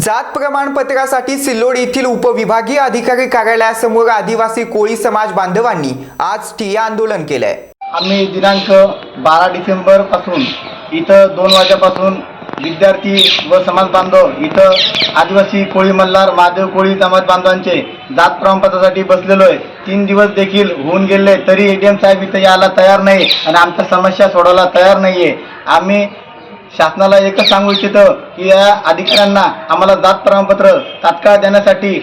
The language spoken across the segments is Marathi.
जात प्रमाणपत्रासाठी सिल्लोड येथील उपविभागीय अधिकारी कार्यालयासमोर आदिवासी कोळी समाज बांधवांनी आज ठिय्या आंदोलन केलंय. आम्ही दिनांक बारा डिसेंबरपासून इथं दोन वाजेपासून विद्यार्थी व समाज बांधव इथं आदिवासी कोळी मल्हार महादेव कोळी समाज बांधवांचे जात प्रमाणपत्रासाठी बसलेलो आहे. तीन दिवस देखील होऊन गेले तरी ए टी एम साहेब इथं यायला तयार नाही आणि आमच्या समस्या सोडवायला तयार नाही आहे आम्ही शासनाला एकच सांगू इच्छितो की या अधिकाऱ्यांना आम्हाला जात प्रमाणपत्र तात्काळ देण्यासाठी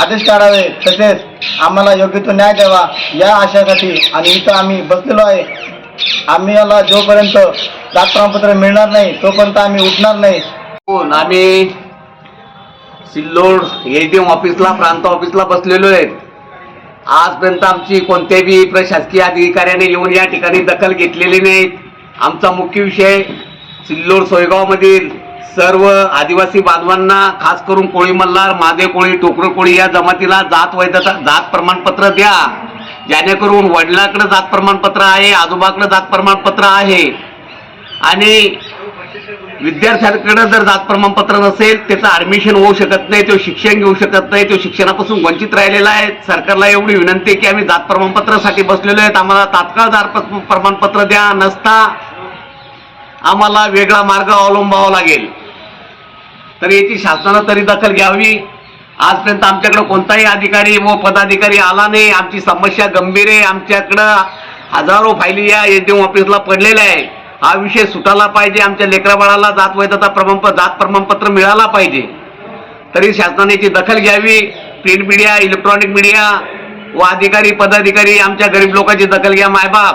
आदेश काढावे. तसेच आम्हाला योग्य तो न्याय द्यावा या आशयासाठी आणि इथं आम्ही बसलेलो आहे. आम्ही याला जोपर्यंत जात प्रमाणपत्र मिळणार नाही तोपर्यंत आम्ही उठणार नाही. आम्ही सिल्लोड एडीएम ऑफिसला प्रांत ऑफिसला बसलेलो आहे. आजपर्यंत आमची कोणत्याही प्रशासकीय अधिकाऱ्याने येऊन या ठिकाणी दखल घेतलेली नाही. आमचा मुख्य विषय सिल्लोड सोयगावमधील सर्व आदिवासी बांधवांना खास करून कोळी मल्हार मागे कोळी टोकर कोळी या जमातीला जात वैधता जात प्रमाणपत्र द्या. जेणेकरून वडिलाकडे जात प्रमाणपत्र आहे आजोबाकडे जात प्रमाणपत्र आहे. आणि विद्यार्थ्यांकडे जर जात प्रमाणपत्र नसेल त्याचं ॲडमिशन होऊ शकत नाही तो शिक्षण घेऊ शकत नाही तो शिक्षणापासून वंचित राहिलेला आहे. सरकारला एवढी विनंती आहे की आम्ही जात प्रमाणपत्रासाठी बसलेलो आहेत. आम्हाला तात्काळ जात प्रमाणपत्र द्या. नसता आम्हाला वेगळा मार्ग अवलंबावा लागेल. तर याची शासनानं तरी दखल घ्यावी. आजपर्यंत आमच्याकडे कोणताही अधिकारी व पदाधिकारी आला नाही. आमची समस्या गंभीर आहे. आमच्याकडं हजारो फायली या एटीएम ऑफिसला पडलेल्या आहे. हा विषय सुटायला पाहिजे. आमच्या लेकराबाळाला जात वैधता प्रमाणपत्र जात प्रमाणपत्र मिळाला पाहिजे. तरी शासनाने याची दखल घ्यावी. प्रिंट मीडिया इलेक्ट्रॉनिक मीडिया व अधिकारी पदाधिकारी आमच्या गरीब लोकांची दखल घ्या मायबाप.